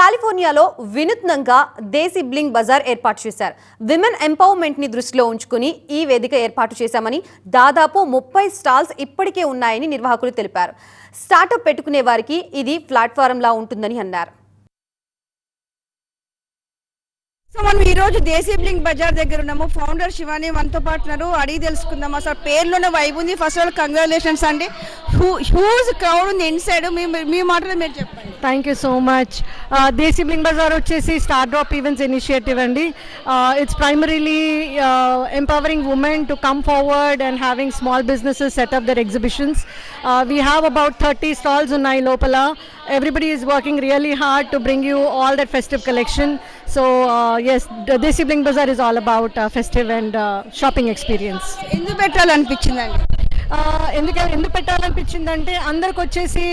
కాలిఫోర్నియాలో వినూత్నంగా దేశీ బ్లింగ్ బజార్ ఏర్పాటు చేశారు. విమెన్ ఎంపవర్మెంట్ని దృష్టిలో ఉంచుకుని ఈ వేదిక ఏర్పాటు చేశామని దాదాపు ముప్పై స్టాల్స్ ఇప్పటికే ఉన్నాయని నిర్వాహకులు తెలిపారు. స్టార్టప్ పెట్టుకునే వారికి ఇది ప్లాట్ఫారంలా ఉంటుందని అన్నారు. సో మనం ఈ రోజు దేశీ బ్లింక్ బజార్ దగ్గర ఉన్నాము. ఫౌండర్ శివాని మనతో పాటు ఉన్నారు. అడిగి తెలుసుకుందాం అసలు పేర్లోనే వైబ్ ఉంది. ఫస్ట్ ఆల్ కంగ్రాచులేషన్స్ అండి. హ్యూజ్ క్రౌడ్ ఉంది ఇన్సైడ్ మీ మీ మాటలు మీరు చెప్పండి. Thank you so much Desi bling bazaar వచ్చేసి స్టార్ డ్రాప్ ఈవెంట్స్ ఇనిషియేటివ్ అండి. It's primarily empowering women to come forward and having small businesses set up there exhibitions we have about thirty stalls ఉన్నాయి లోపల. Everybody is working really hard to bring you all that festive collection so yes Desi bling bazaar is all about festive and shopping experience ఎందుకు పెట్టాలనిపించిందండి? ఎందుకంటే ఎందుకు పెట్టాలనిపించిందంటే అందరికి వచ్చేసి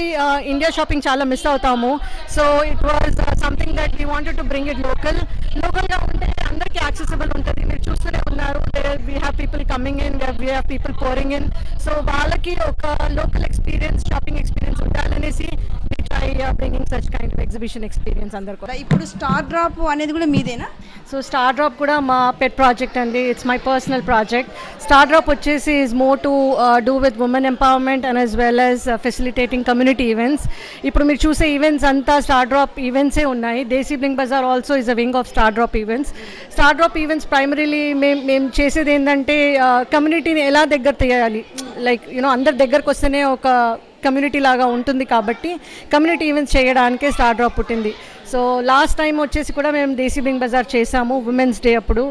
India shopping చాలా మిస్ అవుతాము. So it was something that we wanted to bring it local లోకల్గా ఉంటే అందరికీ యాక్సెసిబుల్ ఉంటుంది. మీరు చూస్తూనే ఉన్నారు. We have people coming in we have people pouring in so వాళ్ళకి ఒక local experience shopping experience ఉండాలనేసి bringing such kind of exhibition experience అందరికీ ఇప్పుడు స్టార్ డ్రాప్ అనేది కూడా మీదేనా? సో స్టార్ డ్రాప్ కూడా మా పెట్ ప్రాజెక్ట్ అండి. It's my personal project star drop వచ్చేసి is more to do with women empowerment and as well as facilitating community events ఇప్పుడు మీరు చూసే ఈవెంట్స్ అంతా స్టార్ డ్రాప్ ఈవెంట్సే ఉన్నాయి. Desi bling bazaar also is a wing of star drop events star drop events primarily మేము మేము చేసేది ఏంటంటే కమ్యూనిటీని ఎలా దగ్గర తీయాలి? లైక్ యూనో అందరి దగ్గరకు వస్తేనే ఒక కమ్యూనిటీ లాగా ఉంటుంది కాబట్టి కమ్యూనిటీ ఈవెంట్స్ చేయడానికే స్టార్ డ్రాప్ పుట్టింది. సో లాస్ట్ టైం వచ్చేసి కూడా మేము దేశీ బింగ్ బజార్ చేసాము ఉమెన్స్ డే అప్పుడు.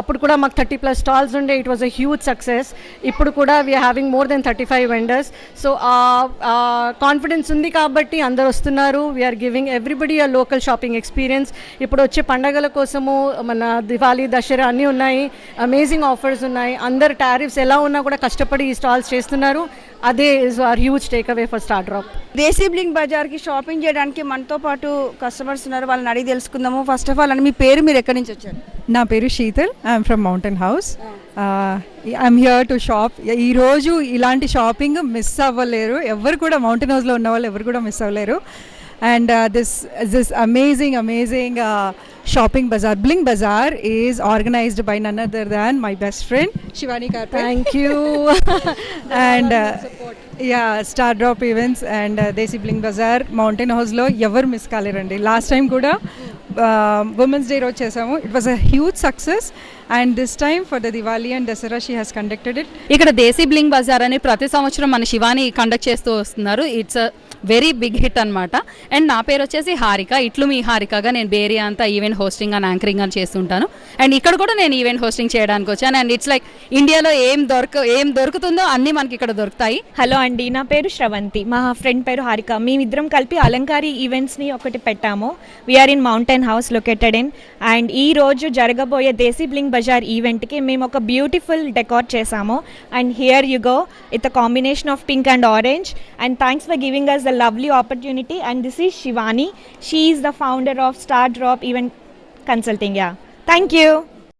అప్పుడు కూడా మాకు థర్టీ ప్లస్ స్టాల్స్ ఉండే it was a huge success ఇప్పుడు కూడా we're having more than thirty five vendors so confidence ఉంది కాబట్టి అందరు వస్తున్నారు. We're giving everybody a local shopping experience ఇప్పుడు వచ్చే పండగల కోసము మన దివాళీ దసరా అన్నీ ఉన్నాయి. అమేజింగ్ ఆఫర్స్ ఉన్నాయి. అందరు టారిఫ్స్ ఎలా ఉన్నా కూడా కష్టపడి ఈ స్టాల్స్ చేస్తున్నారు. అదే is our huge take away for star drop Desi bling బజార్కి షాపింగ్ చేయడానికి మనతో పాటు కస్టమర్స్ ఉన్నారు. వాళ్ళని అడిగి తెలుసుకుందాము. ఫస్ట్ ఆఫ్ ఆల్ అని మీ పేరు మీరు ఎక్కడి నుంచి వచ్చారు? నా పేరు Sheetal. I'm from mountain house I'm here to shop ఈరోజు ఇలాంటి షాపింగ్ మిస్ అవ్వలేరు. ఎవరు కూడా మౌంటైన్ హౌస్లో ఉన్న వాళ్ళు ఎవరు కూడా మిస్ అవ్వలేరు. And this this amazing amazing shopping bazaar bling bazaar is organised by none other than my best friend Shivani Karpe thank you and yeah star drop events and Desi bling bazaar mountain హౌస్లో ఎవరు miss కాలేరండి? Last time కూడా women's day రోజు చేసాము it was a huge success and this time for the Diwali and Dasara she has conducted it ఇక్కడ Desi bling Bazar అని ప్రతి సంవత్సరం మన శివాని కండక్ట్ చేస్తూ వస్తున్నారు. ఇట్స్ వెరీ బిగ్ హిట్ అనమాట అండ్ నా పేరు వచ్చేసి హారిక. ఇట్లు మీ హారికగా నేను బేరియా అంతా ఈవెంట్ హోస్టింగ్ అని యాంకరింగ్ అని చేస్తుంటాను. అండ్ ఇక్కడ కూడా నేను ఈవెంట్ హోస్టింగ్ చేయడానికి వచ్చాను. అండ్ ఇట్స్ లైక్ ఇండియాలో ఏం దొరక ఏం దొరుకుతుందో అన్నీ మనకి ఇక్కడ దొరుకుతాయి. హలో అండి. నా పేరు శ్రవంతి. మా ఫ్రెండ్ పేరు హారిక. మేమిద్దరం కలిపి అలంకారి ఈవెంట్స్ని ఒకటి పెట్టాము. We're in mountain house located in and ఈ రోజు జరగబోయే దేశీ బ్లింగ్ బజార్ ఈవెంట్కి మేము ఒక బ్యూటిఫుల్ డెకార్ చేసాము and here you go it a combination of pink and orange and thanks for giving us the lovely opportunity and this is Shivani she is the founder of star drop event consulting yeah thank you